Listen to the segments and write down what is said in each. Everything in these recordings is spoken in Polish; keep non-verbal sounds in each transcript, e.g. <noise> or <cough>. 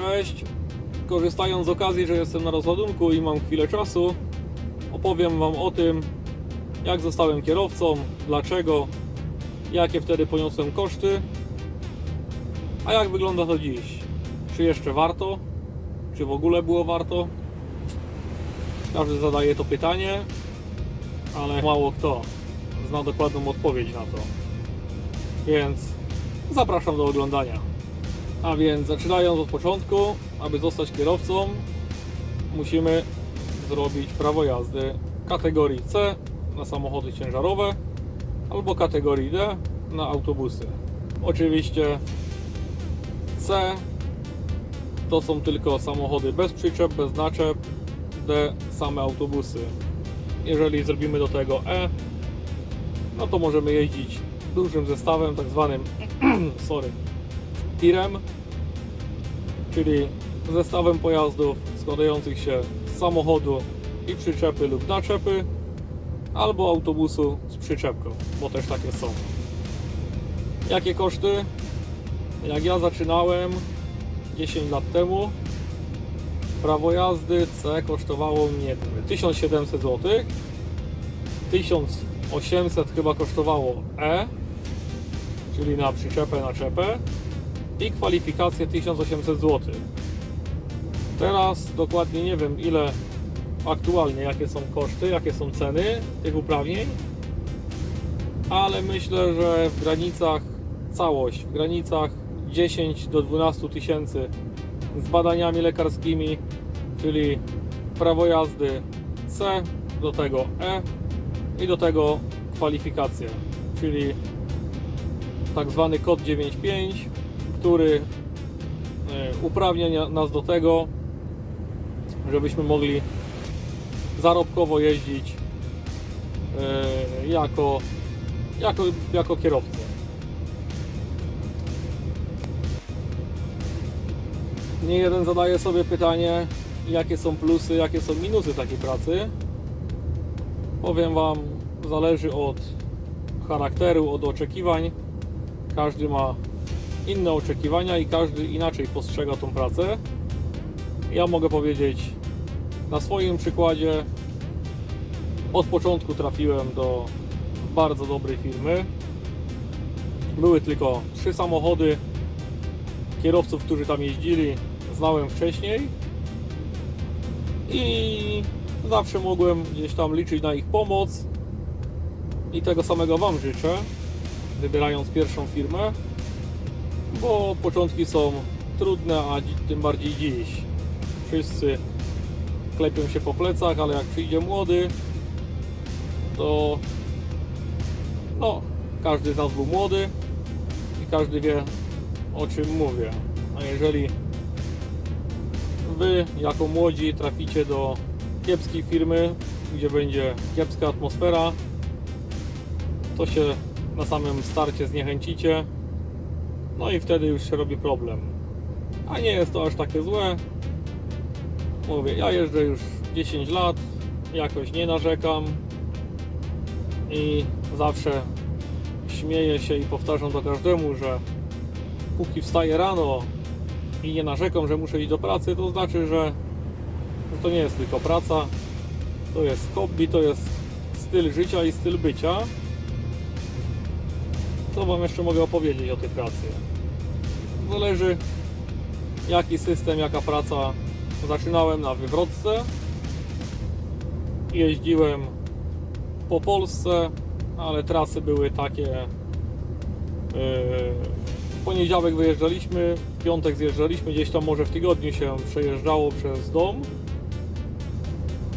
Cześć. Korzystając z okazji, że jestem na rozładunku i mam chwilę czasu, opowiem Wam o tym, jak zostałem kierowcą, dlaczego, jakie wtedy poniosłem koszty, a jak wygląda to dziś. Czy jeszcze warto? Czy w ogóle było warto? Każdy zadaje to pytanie, ale mało kto zna dokładną odpowiedź na to. Więc zapraszam do oglądania. A więc zaczynając od początku, aby zostać kierowcą, musimy zrobić prawo jazdy kategorii C na samochody ciężarowe albo kategorii D na autobusy. Oczywiście C to są tylko samochody bez przyczep, bez naczep, D same autobusy. Jeżeli zrobimy do tego E, no to możemy jeździć dużym zestawem, tak zwanym <clears throat> sorry, tirem, czyli zestawem pojazdów składających się z samochodu i przyczepy lub naczepy, albo autobusu z przyczepką, bo też takie są. Jakie koszty? Jak ja zaczynałem 10 lat temu, prawo jazdy C kosztowało mnie 1700 zł, 1800 chyba kosztowało E, czyli na przyczepę, naczepę i kwalifikację 1800 zł. Teraz dokładnie nie wiem ile aktualnie, jakie są koszty, jakie są ceny tych uprawnień, ale myślę, że w granicach całość, w granicach 10 do 12 tysięcy z badaniami lekarskimi, czyli prawo jazdy C, do tego E i do tego kwalifikacje, czyli tak zwany kod 95, który e, uprawnia nas do tego, żebyśmy mogli zarobkowo jeździć e, jako, jako, jako kierowcy. Nie jeden zadaje sobie pytanie, jakie są plusy, jakie są minusy takiej pracy. Powiem Wam, zależy od charakteru, od oczekiwań. Każdy ma inne oczekiwania i każdy inaczej postrzega tą pracę. Ja mogę powiedzieć na swoim przykładzie, od początku trafiłem do bardzo dobrej firmy. Były tylko trzy samochody. Kierowców, którzy tam jeździli, znałem wcześniej i zawsze mogłem gdzieś tam liczyć na ich pomoc. I tego samego Wam życzę, wybierając pierwszą firmę, bo początki są trudne, a tym bardziej dziś. Wszyscy klepią się po plecach, ale jak przyjdzie młody, to no, każdy z nas był młody i każdy wie o czym mówię. A jeżeli Wy jako młodzi traficie do kiepskiej firmy, gdzie będzie kiepska atmosfera, to się na samym starcie zniechęcicie, no i wtedy już się robi problem. A nie jest to aż takie złe. Mówię, ja jeżdżę już 10 lat, jakoś nie narzekam i zawsze śmieję się i powtarzam to każdemu, że póki wstaję rano i nie narzekam, że muszę iść do pracy, to znaczy, że to nie jest tylko praca, to jest hobby, to jest styl życia i styl bycia. Co Wam jeszcze mogę opowiedzieć o tej pracy? Zależy jaki system, jaka praca. Zaczynałem na wywrotce, jeździłem po Polsce, ale trasy były takie. yy, W poniedziałek wyjeżdżaliśmy, w piątek zjeżdżaliśmy, gdzieś tam może w tygodniu się przejeżdżało przez dom.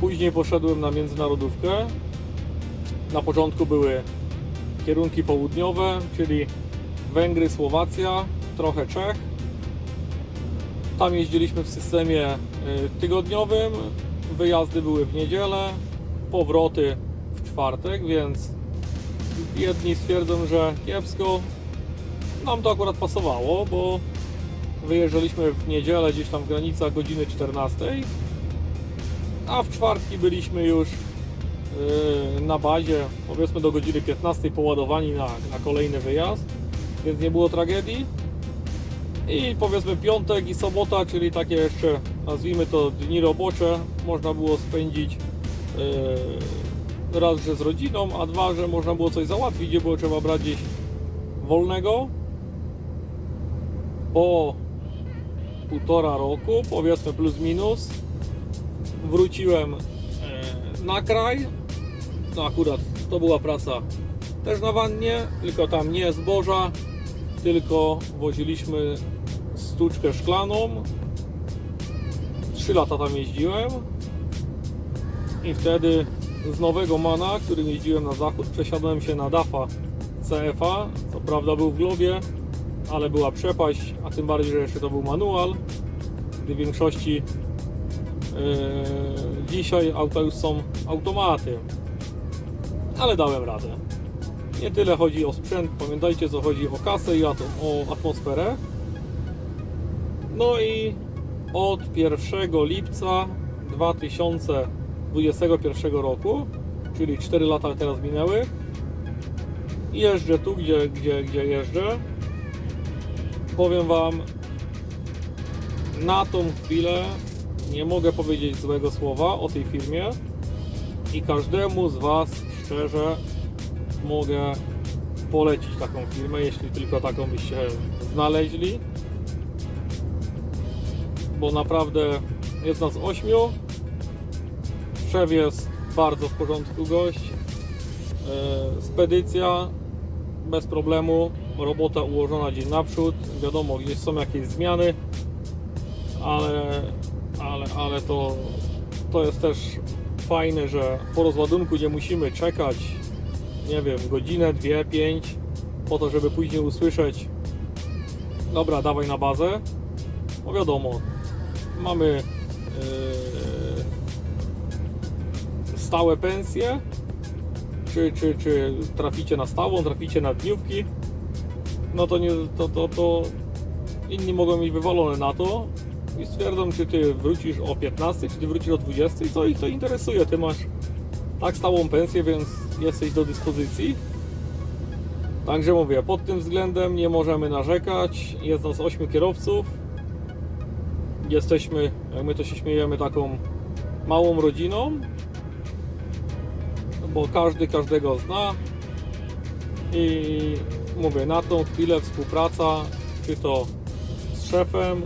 Później poszedłem na międzynarodówkę. Na początku były kierunki południowe, czyli Węgry, Słowacja, trochę Czech. Tam jeździliśmy w systemie y, tygodniowym. Wyjazdy były w niedzielę, powroty w czwartek, więc jedni stwierdzą, że kiepsko. Nam to akurat pasowało, bo wyjeżdżaliśmy w niedzielę gdzieś tam w granicach godziny 14, a w czwartki byliśmy już yy, na bazie, powiedzmy do godziny 15 poładowani na, na kolejny wyjazd, więc nie było tragedii. I powiedzmy piątek i sobota, czyli takie jeszcze nazwijmy to dni robocze, można było spędzić yy, raz, że z rodziną, a dwa, że można było coś załatwić, gdzie było trzeba brać gdzieś wolnego. Po półtora roku, powiedzmy plus minus, wróciłem e, na kraj. No akurat to była praca też na wannie, tylko tam nie zboża, tylko woziliśmy sztuczkę szklaną. Trzy lata tam jeździłem i wtedy z nowego Mana, którym jeździłem na zachód, przesiadłem się na DAFA CFA. Co prawda był w globie, ale była przepaść, a tym bardziej, że jeszcze to był manual, gdy w większości yy, dzisiaj auta już są automaty. Ale dałem radę. Nie tyle chodzi o sprzęt, pamiętajcie co chodzi o kasę i o atmosferę. No i od 1 lipca 2021 roku, czyli 4 lata teraz minęły, jeżdżę tu, gdzie, gdzie, gdzie jeżdżę. Powiem Wam, na tą chwilę nie mogę powiedzieć złego słowa o tej firmie i każdemu z Was szczerze mogę polecić taką firmę, jeśli tylko taką byście znaleźli. Bo naprawdę jedna z ośmiu. Szef jest bardzo w porządku gość. E, Spedycja bez problemu. Robota ułożona dzień naprzód. Wiadomo, gdzieś są jakieś zmiany, ale, ale, ale to, to jest też fajne, że po rozładunku nie musimy czekać, nie wiem, godzinę, dwie, pięć, po to, żeby później usłyszeć, dobra, dawaj na bazę. Bo wiadomo, mamy yy, stałe pensje, czy, czy, czy traficie na stałą, traficie na dniówki, no to, nie, to, to, to inni mogą mieć wywalone na to i stwierdzą, czy ty wrócisz o 15, czy ty wrócisz o 20 i co ich to interesuje. Ty masz tak stałą pensję, więc jesteś do dyspozycji. Także mówię, pod tym względem nie możemy narzekać. Jest nas 8 kierowców. Jesteśmy, jak my to się śmiejemy, taką małą rodziną, bo każdy każdego zna. I mówię, na tą chwilę współpraca, czy to z szefem,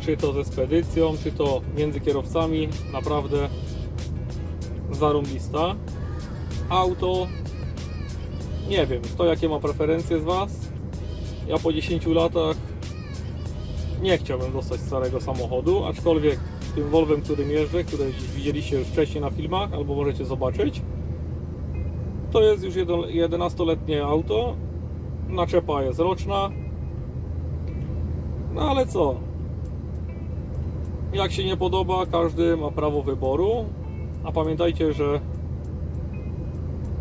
czy to ze spedycją, czy to między kierowcami, naprawdę zarąbista. Auto, nie wiem, kto jakie ma preferencje z Was. Ja po 10 latach nie chciałbym dostać starego samochodu, aczkolwiek tym Volvem, którym jeżdżę, które widzieliście już wcześniej na filmach, albo możecie zobaczyć, to jest już 11-letnie auto. Naczepa jest roczna. No ale co? Jak się nie podoba, każdy ma prawo wyboru. A pamiętajcie, że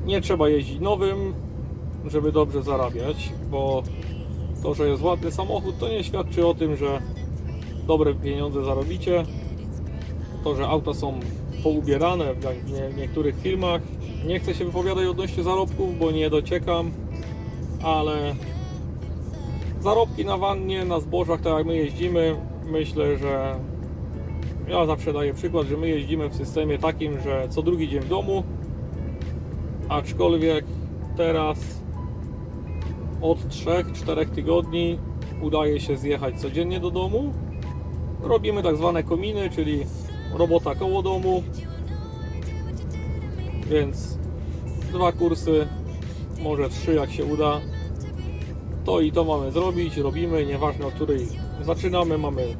nie trzeba jeździć nowym, żeby dobrze zarabiać, bo to, że jest ładny samochód, to nie świadczy o tym, że dobre pieniądze zarobicie. To, że auta są poubierane w nie- w niektórych filmach. Nie chcę się wypowiadać odnośnie zarobków, bo nie dociekam, ale zarobki na wannie, na zbożach, tak jak my jeździmy, myślę, że ja zawsze daję przykład, że my jeździmy w systemie takim, że co drugi dzień w domu, aczkolwiek teraz od 3-4 tygodni udaje się zjechać codziennie do domu. Robimy tak zwane kominy, czyli robota koło domu. Więc dwa kursy, może trzy jak się uda. To i to mamy zrobić, robimy, nieważne o której zaczynamy, mamy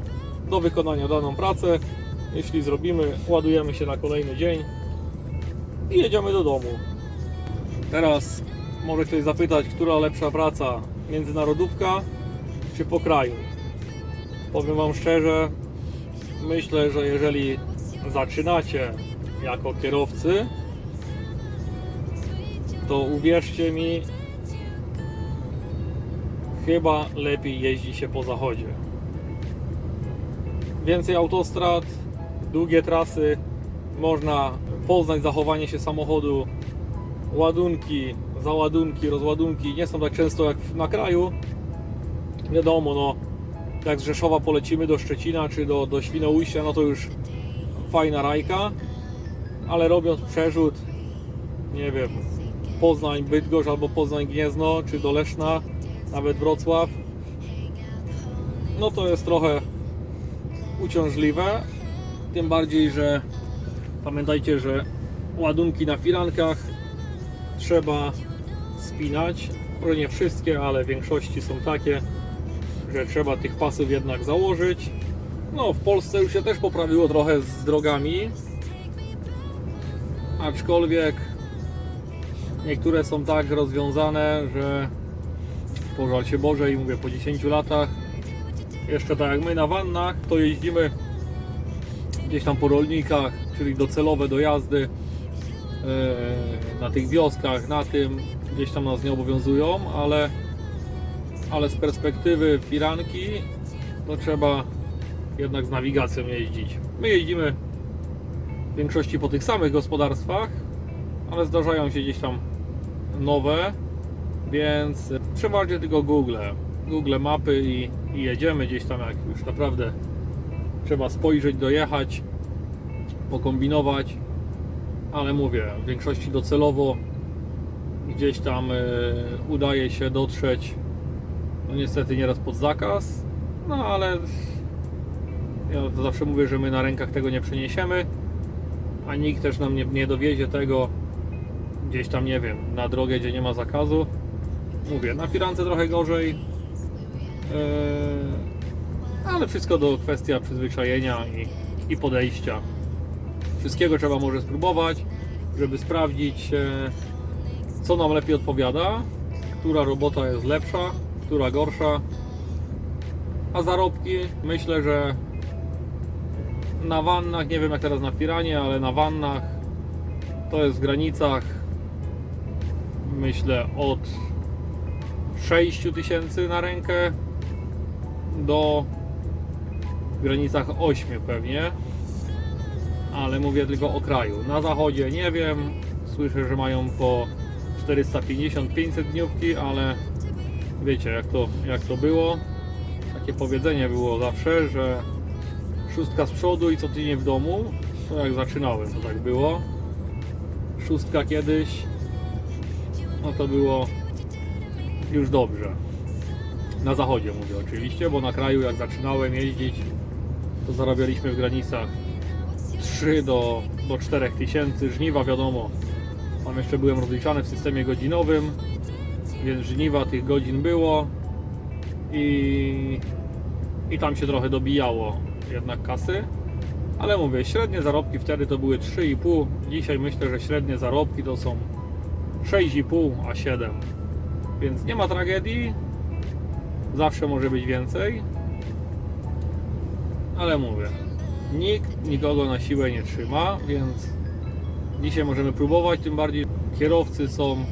do wykonania daną pracę. Jeśli zrobimy, ładujemy się na kolejny dzień i jedziemy do domu. Teraz może ktoś zapytać, która lepsza praca, międzynarodówka czy po kraju? Powiem Wam szczerze, myślę, że jeżeli zaczynacie jako kierowcy, to uwierzcie mi, chyba lepiej jeździ się po zachodzie. Więcej autostrad, długie trasy, można poznać zachowanie się samochodu, ładunki, załadunki, rozładunki nie są tak często jak na kraju. Wiadomo, no, jak z Rzeszowa polecimy do Szczecina czy do, do Świnoujścia, no to już fajna rajka, ale robiąc przerzut, nie wiem, Poznań, Bydgoszcz albo Poznań, Gniezno, czy do Leszna, nawet Wrocław, no to jest trochę uciążliwe, tym bardziej, że pamiętajcie, że ładunki na firankach trzeba spinać, może nie wszystkie, ale w większości są takie, że trzeba tych pasów jednak założyć. No, w Polsce już się też poprawiło trochę z drogami, aczkolwiek niektóre są tak rozwiązane, że pożal się Boże i mówię po 10 latach, jeszcze tak jak my na wannach, to jeździmy gdzieś tam po rolnikach, czyli docelowe dojazdy e, na tych wioskach, na tym gdzieś tam nas nie obowiązują, ale, ale z perspektywy firanki to trzeba jednak z nawigacją jeździć. My jeździmy w większości po tych samych gospodarstwach, ale zdarzają się gdzieś tam nowe, więc przeważnie tylko Google. Google mapy i, i jedziemy gdzieś tam, jak już naprawdę trzeba spojrzeć, dojechać, pokombinować, ale mówię, w większości docelowo gdzieś tam e, udaje się dotrzeć, no niestety nieraz pod zakaz, no ale ja to zawsze mówię, że my na rękach tego nie przeniesiemy, a nikt też nam nie, nie dowiezie tego gdzieś tam, nie wiem, na drogę, gdzie nie ma zakazu. Mówię, na firance trochę gorzej, ale wszystko do kwestia przyzwyczajenia i, i podejścia. Wszystkiego trzeba może spróbować, żeby sprawdzić, co nam lepiej odpowiada, która robota jest lepsza, która gorsza. A zarobki myślę, że na wannach, nie wiem jak teraz na firanie, ale na wannach to jest w granicach myślę od 6 tysięcy na rękę do w granicach 8 pewnie ale mówię tylko o kraju. Na zachodzie nie wiem słyszę, że mają po 450-500 dniówki ale wiecie jak to, jak to było. Takie powiedzenie było zawsze, że szóstka z przodu i co tydzień w domu to jak zaczynałem to tak było. Szóstka kiedyś no to było już dobrze na zachodzie mówię oczywiście, bo na kraju jak zaczynałem jeździć, to zarabialiśmy w granicach 3 do, do 4 tysięcy. Żniwa wiadomo, tam jeszcze byłem rozliczany w systemie godzinowym, więc żniwa tych godzin było i, i tam się trochę dobijało jednak kasy. Ale mówię, średnie zarobki wtedy to były 3,5. Dzisiaj myślę, że średnie zarobki to są 6,5 a 7. Więc nie ma tragedii, Zawsze może być więcej. Ale mówię, nikt nikogo na siłę nie trzyma, więc dzisiaj możemy próbować. Tym bardziej kierowcy są yy,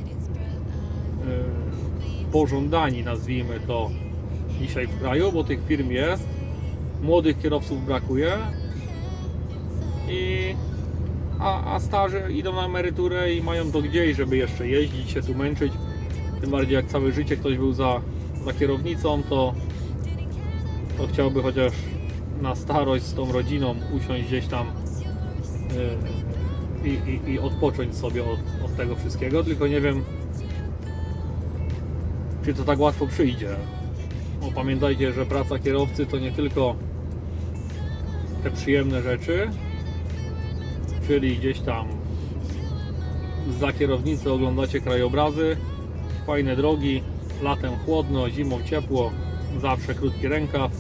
pożądani, nazwijmy to, dzisiaj w kraju, bo tych firm jest. Młodych kierowców brakuje. I a, a starzy idą na emeryturę i mają to gdzieś, żeby jeszcze jeździć, się tu męczyć. Tym bardziej jak całe życie ktoś był za za kierownicą, to, to chciałby chociaż na starość z tą rodziną usiąść gdzieś tam yy, i, i, odpocząć sobie od, od tego wszystkiego, tylko nie wiem czy to tak łatwo przyjdzie. Bo pamiętajcie, że praca kierowcy to nie tylko te przyjemne rzeczy, czyli gdzieś tam za kierownicę oglądacie krajobrazy, fajne drogi, latem chłodno, zimą ciepło, zawsze krótki rękaw,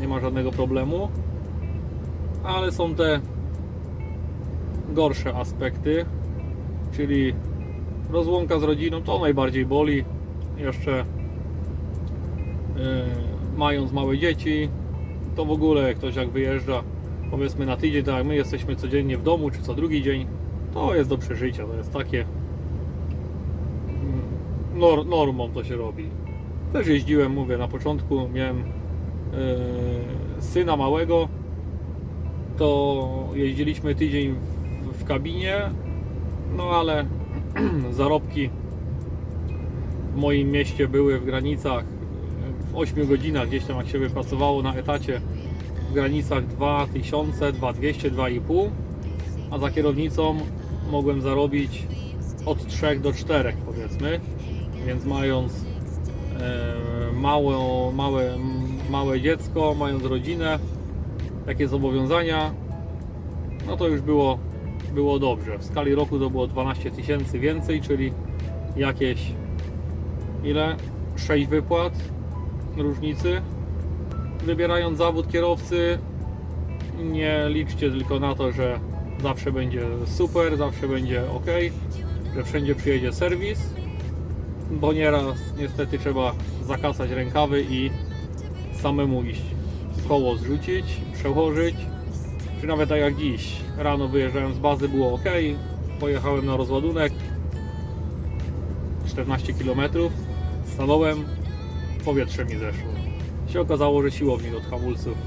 nie ma żadnego problemu. Ale są te gorsze aspekty, czyli rozłąka z rodziną, to najbardziej boli. Jeszcze yy, mając małe dzieci, to w ogóle ktoś jak wyjeżdża powiedzmy na tydzień, tak jak my jesteśmy codziennie w domu, czy co drugi dzień, to jest do przeżycia, to jest takie nor, normą to się robi. Też jeździłem, mówię, na początku miałem yy, syna małego, to jeździliśmy tydzień w, w kabinie, no ale <clears throat> zarobki w moim mieście były w granicach w 8 godzinach gdzieś tam jak się wypracowało na etacie w granicach 2000, 2200, 2,5 a za kierownicą mogłem zarobić od 3 do 4 powiedzmy więc mając e, małe, małe, małe dziecko, mając rodzinę takie zobowiązania no to już było, było dobrze. W skali roku to było 12 tysięcy więcej czyli jakieś ile? 6 wypłat różnicy. Wybierając zawód kierowcy nie liczcie tylko na to, że zawsze będzie super, zawsze będzie ok, że wszędzie przyjedzie serwis, bo nieraz niestety trzeba zakasać rękawy i samemu iść koło zrzucić, przełożyć, czy nawet tak jak dziś, rano wyjeżdżałem z bazy, było ok, pojechałem na rozładunek 14 km, stanąłem, powietrze mi zeszło. Się okazało, że siłownik od hamulców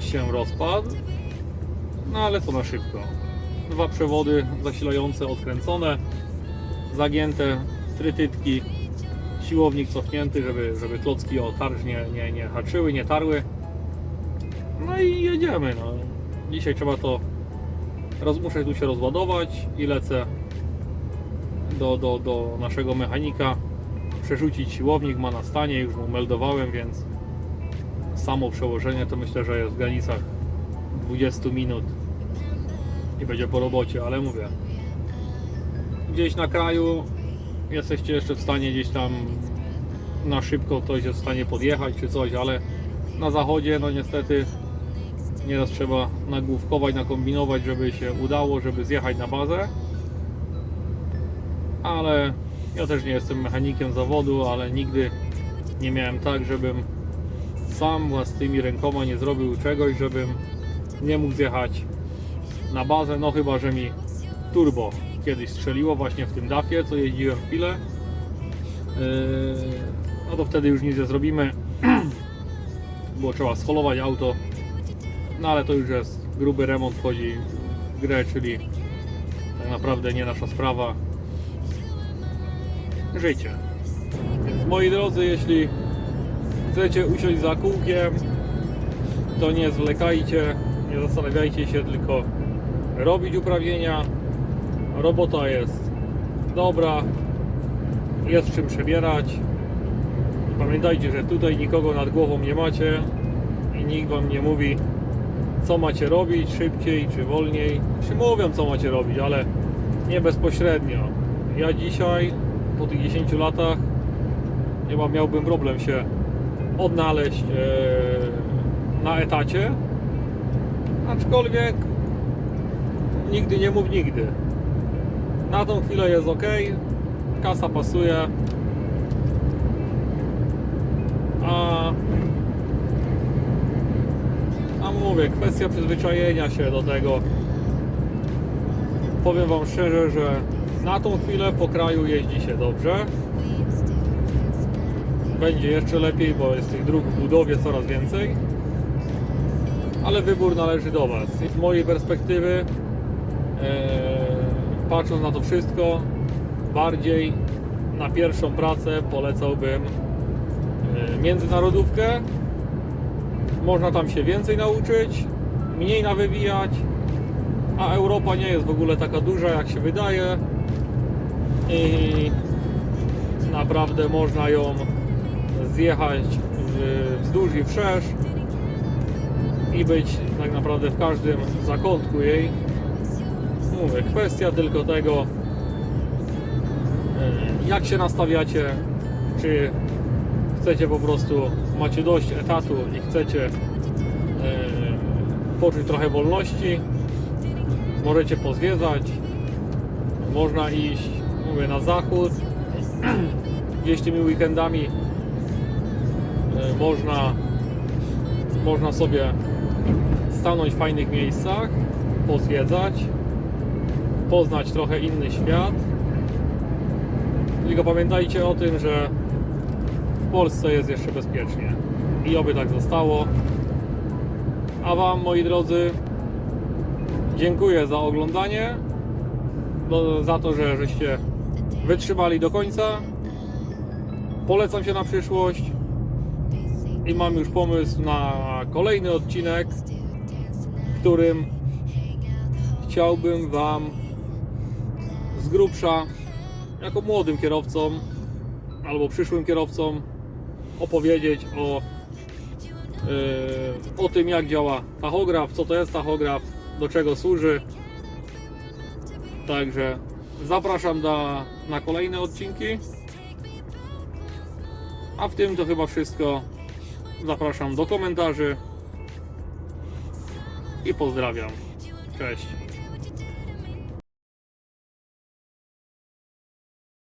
się rozpadł. No ale co na szybko. Dwa przewody zasilające odkręcone, zagięte trytytki, siłownik cofnięty, żeby, żeby klocki o tarż nie, nie, nie haczyły, nie tarły. No i jedziemy. No. Dzisiaj trzeba to roz, muszę tu się rozładować i lecę do, do, do naszego mechanika przerzucić siłownik, ma na stanie, już mu meldowałem, więc samo przełożenie to myślę, że jest w granicach 20 minut i będzie po robocie, ale mówię, gdzieś na kraju jesteście jeszcze w stanie gdzieś tam na szybko ktoś jest w stanie podjechać czy coś, ale na zachodzie no niestety nieraz trzeba nagłówkować, nakombinować, żeby się udało, żeby zjechać na bazę. Ale ja też nie jestem mechanikiem zawodu, ale nigdy nie miałem tak, żebym sam własnymi rękoma nie zrobił czegoś, żebym nie mógł zjechać na bazę, no chyba, że mi turbo kiedyś strzeliło właśnie w tym dafie, co jeździłem w pile. Yy, no to wtedy już nic nie zrobimy, <clears throat> bo trzeba scholować auto, no ale to już jest gruby remont, wchodzi w grę, czyli tak naprawdę nie nasza sprawa życie. Więc moi drodzy, jeśli chcecie usiąść za kółkiem, to nie zwlekajcie, nie zastanawiajcie się, tylko robić uprawnienia. Robota jest dobra, jest czym przebierać. Pamiętajcie, że tutaj nikogo nad głową nie macie i nikt wam nie mówi, co macie robić, szybciej czy wolniej. Czy mówią, co macie robić, ale nie bezpośrednio. Ja dzisiaj po tych 10 latach chyba miałbym problem się odnaleźć e, na etacie. Aczkolwiek nigdy nie mów nigdy. Na tą chwilę jest ok, kasa pasuje. A, a mówię, kwestia przyzwyczajenia się do tego. Powiem Wam szczerze, że na tą chwilę po kraju jeździ się dobrze. Będzie jeszcze lepiej, bo jest tych dróg w budowie coraz więcej. Ale wybór należy do Was. Z mojej perspektywy, e, patrząc na to wszystko, bardziej na pierwszą pracę polecałbym e, międzynarodówkę. Można tam się więcej nauczyć, mniej nawywijać, a Europa nie jest w ogóle taka duża jak się wydaje i naprawdę można ją zjechać wzdłuż i wszerz i być tak naprawdę w każdym zakątku jej. Mówię, kwestia tylko tego, e, jak się nastawiacie, czy chcecie po prostu, macie dość etatu i chcecie e, poczuć trochę wolności, możecie pozwiedzać, można iść, mówię, na zachód, <clears throat> gdzieś tymi weekendami e, można, można sobie stanąć w fajnych miejscach, pozwiedzać, poznać trochę inny świat. Tylko pamiętajcie o tym, że w Polsce jest jeszcze bezpiecznie i oby tak zostało. A Wam, moi drodzy, dziękuję za oglądanie, do, za to, że żeście wytrzymali do końca. Polecam się na przyszłość. i mam już pomysł na kolejny odcinek, w którym chciałbym Wam z grubsza, jako młodym kierowcom albo przyszłym kierowcom, opowiedzieć o, yy, o tym, jak działa tachograf, co to jest tachograf, do czego służy. Także zapraszam na, na kolejne odcinki. A w tym to chyba wszystko. Zapraszam do komentarzy i pozdrawiam. Cześć.